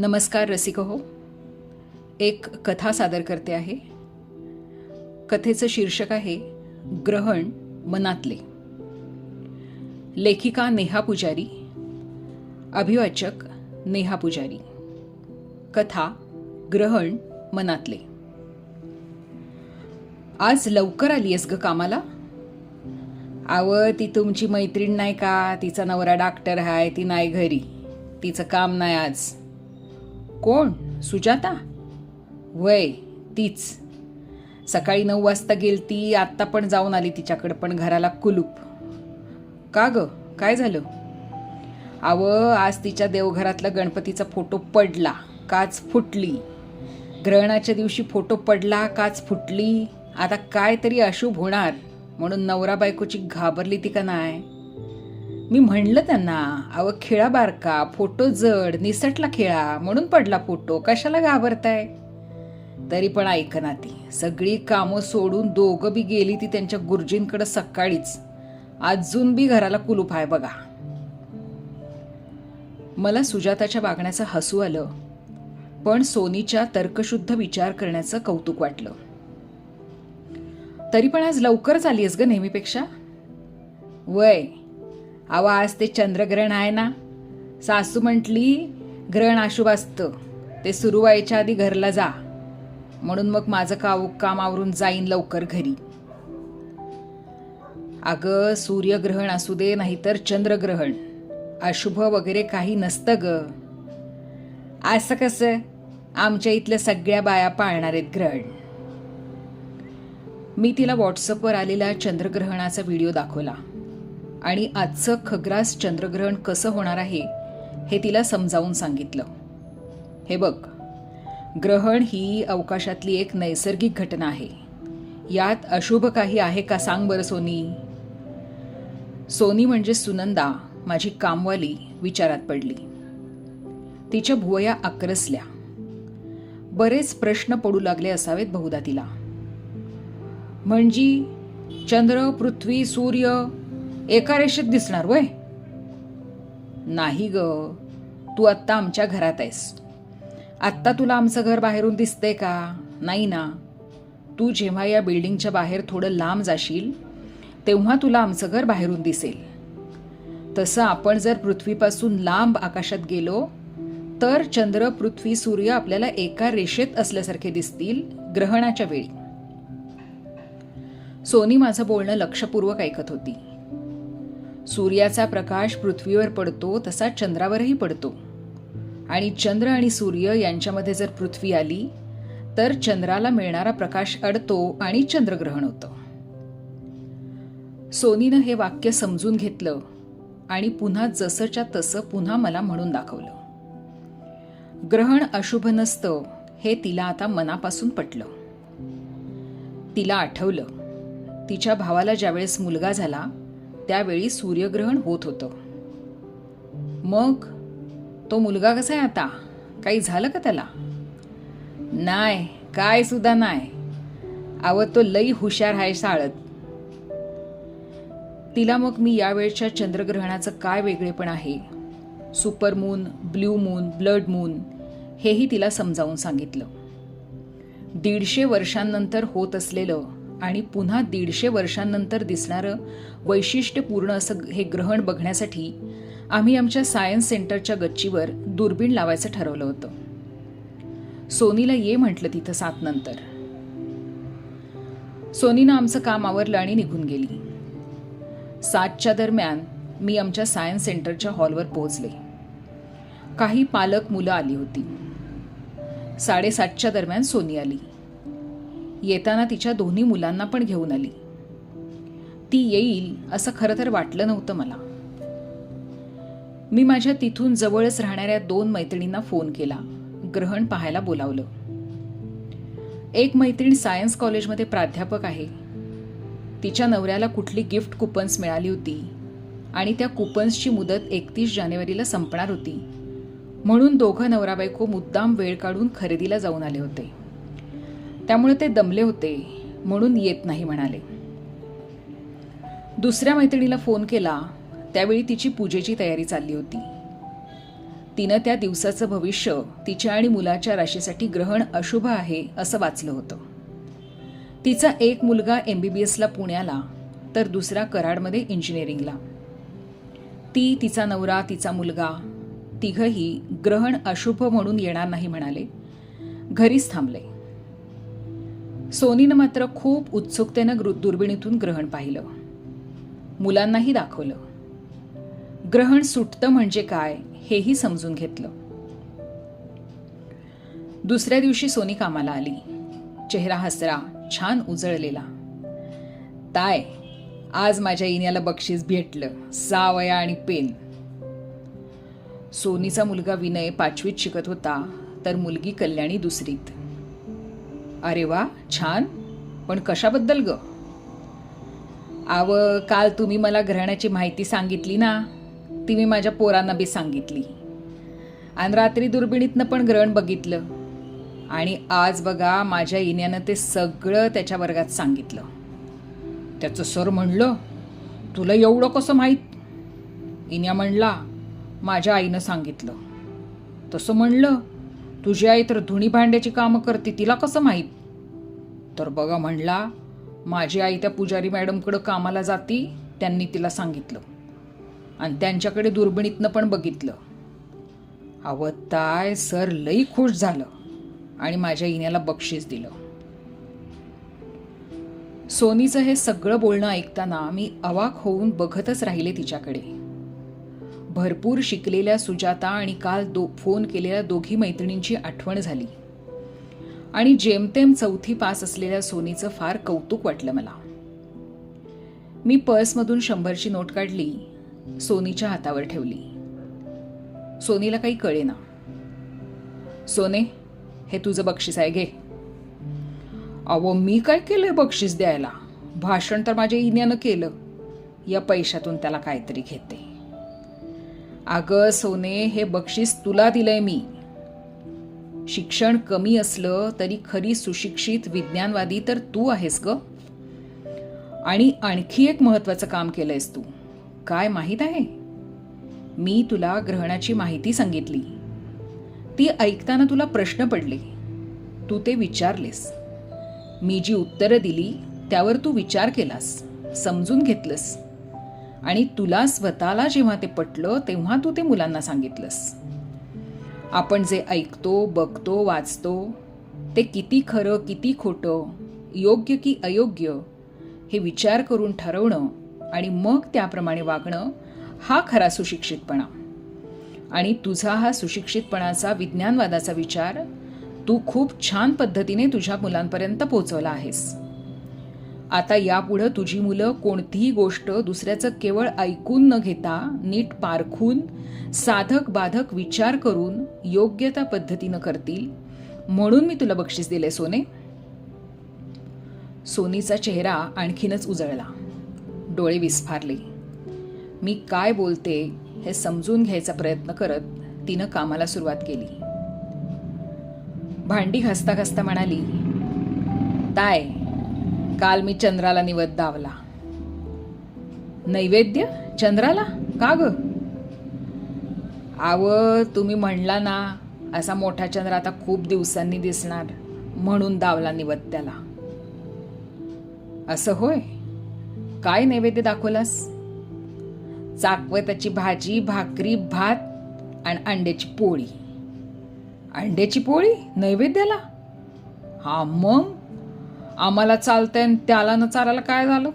नमस्कार रसिक हो एक कथा सादर करते आहे. कथेचं शीर्षक आहे ग्रहण मनातले. लेखिका नेहा पुजारी अभिवाचक नेहा पुजारी. कथा ग्रहण मनातले. आज लवकर आली आहेस ग कामाला? आव ती तुमची मैत्रीण नाही का? तिचा नवरा डॉक्टर आहे ती नाही घरी. तिचं काम नाही आज. कोण सुजाता वय तीच सकाळी नऊ वाजता गेल ती आत्ता पण जाऊन आली तिच्याकडं पण घराला कुलूप. का ग? काय झालं? आव आज तिच्या देवघरातला गणपतीचा फोटो पडला काच फुटली. ग्रहणाच्या दिवशी फोटो पडला काच फुटली. आता काय तरी अशुभ होणार म्हणून नवरा बायकोची घाबरली ती का नाही मी म्हणलं त्यांना अव खेळा बारका फोटो जड निसटला खेळा म्हणून पडला फोटो कशाला घाबरताय? तरी पण ऐकना ती सगळी कामं सोडून दोघं बी गेली ती त्यांच्या गुरुजींकडे सकाळीच. अजून बी घराला कुलूप आहे बघा. मला सुजाताच्या वागण्याचं हसू आलं पण सोनीच्या तर्कशुद्ध विचार करण्याचं कौतुक वाटलं. तरी पण आज लवकरच आली आहेस ग नेहमीपेक्षा? वय अवा आज ते चंद्रग्रहण आहे ना? सासू म्हटली ग्रहण अशुभ असतं. ते सुरू व्हायच्या आधी घरला जा. म्हणून मग माझं काव काम आवरून जाईन लवकर घरी. अगं सूर्यग्रहण असू दे नाहीतर चंद्रग्रहण. अशुभ वगैरे काही नसतं ग. असं कसं? आमच्या इथल्या सगळ्या बाया पाळणार आहेत ग्रहण. मी तिला व्हॉट्सअपवर आलेला चंद्रग्रहणाचा व्हिडिओ दाखवला. आणि आजचं खग्रास चंद्रग्रहण कसं होणार आहे हे तिला समजावून सांगितलं. हे बघ ग्रहण ही अवकाशातली एक नैसर्गिक घटना आहे. यात अशुभ काही आहे का सांग बरं सोनी. सोनी म्हणजे सुनंदा माझी कामवाली विचारात पडली. तिच्या भुवया आक्रसल्या. बरेच प्रश्न पडू लागले असावेत बहुधा तिला. म्हणजे चंद्र पृथ्वी सूर्य एका रेषेत दिसणार वय? नाही ग. तू आत्ता आमच्या घरात आहेस. आत्ता तुला आमचं घर बाहेरून दिसतंय का? नाही ना. तू जेव्हा या बिल्डिंगच्या बाहेर थोडं लांब जाशील तेव्हा तुला आमचं घर बाहेरून दिसेल. तसं आपण जर पृथ्वीपासून लांब आकाशात गेलो तर चंद्र पृथ्वी सूर्य आपल्याला एका रेषेत असल्यासारखे दिसतील ग्रहणाच्या वेळी. सोनी माझं बोलणं लक्षपूर्वक ऐकत होती. सूर्याचा प्रकाश पृथ्वीवर पडतो तसा चंद्रावरही पडतो. आणि चंद्र आणि सूर्य यांच्यामध्ये जर पृथ्वी आली तर चंद्राला मिळणारा प्रकाश अडतो आणि चंद्रग्रहण होतं. सोनीनं हे वाक्य समजून घेतलं आणि पुन्हा जसंच्या तसं पुन्हा मला म्हणून दाखवलं. ग्रहण अशुभ नसतं हे तिला आता मनापासून पटलं. तिला आठवलं तिच्या भावाला ज्यावेळेस मुलगा झाला त्यावेळी सूर्यग्रहण होत होतं. मग तो मुलगा कसा आहे आता? काही झालं का त्याला? नाही काय सुद्धा नाही. अव तो लई हुशार आहे शाळत तिला मग मी यावेळच्या चंद्रग्रहणाचं काय वेगळेपण आहे? Supermoon blue moon blood moon हेही तिला समजावून सांगितलं. दीडशे वर्षांनंतर होत असलेलं आणि पुन्हा दीडशे वर्षांनंतर दिसणारं वैशिष्ट्यपूर्ण असं हे ग्रहण बघण्यासाठी आम्ही आमच्या सायन्स सेंटरच्या गच्चीवर दुर्बीण लावायचं ठरवलं होतं. सोनीला ये म्हटलं तिथं सात नंतर. सोनीनं आमचं काम आवरलं आणि निघून गेली. सातच्या दरम्यान मी आमच्या सायन्स सेंटरच्या हॉलवर पोहोचले. काही पालक मुलं आली होती. साडेसातच्या दरम्यान सोनी आली. येताना तिच्या दोन्ही मुलांना पण घेऊन आली. ती येईल असं खरं तर वाटलं नव्हतं मला. मी माझ्या तिथून जवळच राहणाऱ्या दोन मैत्रिणींना फोन केला. ग्रहण पाहायला बोलावलं. एक मैत्रीण सायन्स कॉलेजमध्ये प्राध्यापक आहे. तिच्या नवऱ्याला कुठली गिफ्ट कुपन्स मिळाली होती आणि त्या कुपन्सची मुदत एकतीस जानेवारीला संपणार होती. म्हणून दोघं नवरा बायको मुद्दाम वेळ काढून खरेदीला जाऊन आले होते. त्यामुळे ते दमले होते म्हणून येत नाही म्हणाले. दुसऱ्या मैत्रिणीला फोन केला त्यावेळी तिची पूजेची तयारी चालली होती. तिनं त्या दिवसाचं भविष्य तिच्या आणि मुलाच्या राशीसाठी ग्रहण अशुभ आहे असं वाचलं होतं. तिचा एक मुलगा एम बी बी एसला पुण्याला तर दुसरा कराडमध्ये इंजिनिअरिंगला. ती तिचा नवरा तिचा मुलगा तिघही ग्रहण अशुभ म्हणून येणार नाही म्हणाले. घरीच थांबले. सोनीनं मात्र खूप उत्सुकतेनं गृ- दुर्बिणीतून ग्रहण पाहिलं. मुलांनाही दाखवलं. ग्रहण सुटतं म्हणजे काय हेही समजून घेतलं. दुसऱ्या दिवशी सोनी कामाला आली. चेहरा हसरा छान उजळलेला. ताय आज माझ्या इन्याला बक्षीस भेटलं सावया आणि पेन. सोनीचा मुलगा विनय पाचवीत शिकत होता तर मुलगी कल्याणी दुसरीत. अरे वा छान. पण कशाबद्दल ग? आव काल तुम्ही मला ग्रहणाची माहिती सांगितली ना ती मी माझ्या पोरांना बी सांगितली. आणि रात्री दुर्बिणीतनं पण ग्रहण बघितलं. आणि आज बघा माझ्या इन्यानं ते सगळं त्याच्या वर्गात सांगितलं. त्याचं सर म्हणलं तुला एवढं कसं माहीत? इन्या म्हणला माझ्या आईनं सांगितलं. तसं म्हणलं तुझी आई तर धुणी भांड्याची कामं करते तिला कसं माहीत? तर बघा म्हणला माझी आई त्या पुजारी मॅडमकडं कामाला जाती त्यांनी तिला सांगितलं. आणि त्यांच्याकडे दुर्बिणीतनं पण बघितलं. आवताय सर लई खुश झालं आणि माझ्या इन्याला बक्षीस दिलं. सोनीचं हे सगळं बोलणं ऐकताना मी अवाक होऊन बघतच राहिले तिच्याकडे. भरपूर शिकलेल्या सुजाता आणि काल दो फोन केलेल्या दोघी मैत्रिणींची आठवण झाली. आणि जेमतेम चौथी पास असलेल्या सोनीचं फार कौतुक वाटलं मला. मी पर्समधून शंभरची नोट काढली सोनीच्या हातावर ठेवली. सोनीला काही कळेना. सोने हे तुझं बक्षीस आहे घे. अहो मी काय केलंय बक्षीस द्यायला? भाषण तर माझ्या इन्यानं केलं. या पैशातून त्याला काहीतरी घेते. अगं सोने हे बक्षीस तुला दिलंय मी. शिक्षण कमी असलं तरी खरी सुशिक्षित विज्ञानवादी तर तू आहेस ग. आणि आणखी एक महत्वाचं काम केलंयस तू. काय माहीत आहे? मी तुला ग्रहणाची माहिती सांगितली. ती ऐकताना तुला प्रश्न पडले. तू ते विचारलेस. मी जी उत्तरं दिली त्यावर तू विचार केलास. समजून घेतलंस. आणि तुला स्वतःला जेव्हा ते पटलं तेव्हा तू ते मुलांना सांगितलंस. आपण जे ऐकतो बघतो वाचतो ते किती खरं किती खोटं योग्य की अयोग्य हे विचार करून ठरवणं आणि मग त्याप्रमाणे वागणं हा खरा सुशिक्षितपणा. आणि तुझा हा सुशिक्षितपणाचा विज्ञानवादाचा विचार तू खूप छान पद्धतीने तुझ्या मुलांपर्यंत पोचवला आहेस. आता यापुढं तुझी मुलं कोणतीही गोष्ट दुसऱ्याचं केवळ ऐकून न घेता नीट पारखून साधक बाधक विचार करून योग्य त्या पद्धतीनं करतील. म्हणून मी तुला बक्षीस दिले सोने. सोनीचा चेहरा आणखीनच उजळला. डोळे विस्फारले. मी काय बोलते हे समजून घ्यायचा प्रयत्न करत तिनं कामाला सुरुवात केली. भांडी घासता घासता म्हणाली ताय काल मी चंद्राला निवद दावला. नैवेद्य? चंद्राला? का ग? आव तुम्ही म्हणला ना असा मोठा चंद्र आता खूप दिवसांनी दिसणार म्हणून दावला निवद त्याला. असं होय? काय नैवेद्य दाखवलास? चाकवताची भाजी भाकरी भात आणि अंड्याची पोळी. अंड्याची पोळी? नैवेद्याला? हा मग? आम्हाला चालतंय त्याला न चालायला काय झालं?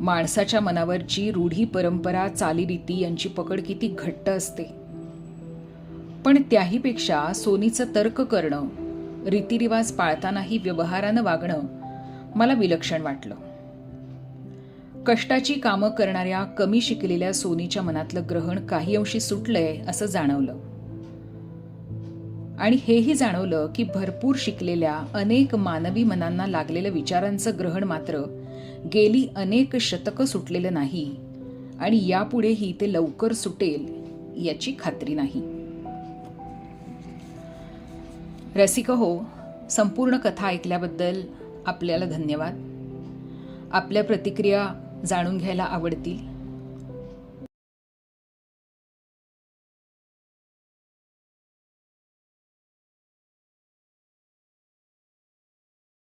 माणसाच्या मनावरची रूढी परंपरा चालीरीती यांची पकड किती घट्ट असते. पण त्याहीपेक्षा सोनीचं तर्क करणं रीतिरिवाज पाळतानाही व्यवहारानं वागणं मला विलक्षण वाटलं. कष्टाची कामं करणाऱ्या कमी शिकलेल्या सोनीच्या मनातलं ग्रहण काही अंशी सुटलंय असं जाणवलं. आणि हेही जाणवलं की भरपूर शिकलेल्या अनेक मानवी मनांना लागलेलं विचारांचं ग्रहण मात्र गेली अनेक शतकं सुटलेलं नाही. आणि यापुढेही ते लवकर सुटेल याची खात्री नाही. रसिक हो संपूर्ण कथा ऐकल्याबद्दल आपल्याला धन्यवाद. आपल्या प्रतिक्रिया जाणून घ्यायला आवडतील.